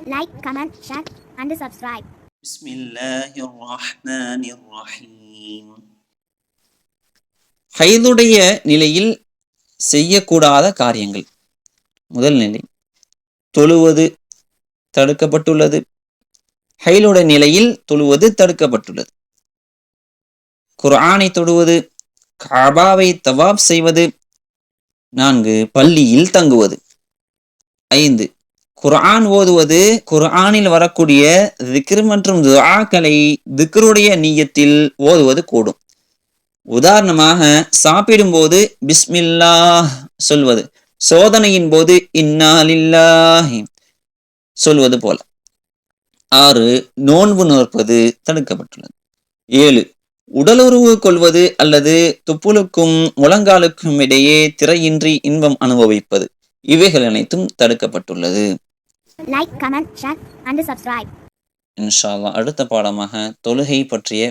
Like, comment, share, and subscribe. بسم الله الرحمن الرحيم ஹைதுடைய நிலையில் செய்யக்கூடாத காரியங்கள் முதல் நிலை தொழுவது தடுக்கப்பட்டுள்ளது ஹைலுடைய நிலையில் தொழுவது தடுக்கப்பட்டுள்ளது குர்ஆனை தொடுவது காபாவை தவாப் செய்வது நான்கு பள்ளியில் தங்குவது ஐந்து குர்ஆன் ஓதுவது குர்ஆனில் வரக்கூடிய திக்ர் மற்றும் துஆக்களை திக்ருடைய நீயத்தில் ஓதுவது கூடும். உதாரணமாக சாப்பிடும்போது பிஸ்மில்லாஹ் சொல்வது சோதனையின் போது இன்னாலில்லாஹி சொல்வது போல. ஆறு நோன்பு நோற்பது தடுக்கப்பட்டுள்ளது. ஏழு உடலுறவு கொள்வது அல்லது துப்புலுக்கும் முழங்காலுக்கும் இடையே திரையின்றி இன்பம் அனுபவிப்பது இவைகள் அனைத்தும் தடுக்கப்பட்டுள்ளது. Like comment share and subscribe இன்ஷால்லா அடுத்த பாடமாக தொழுகை பற்றிய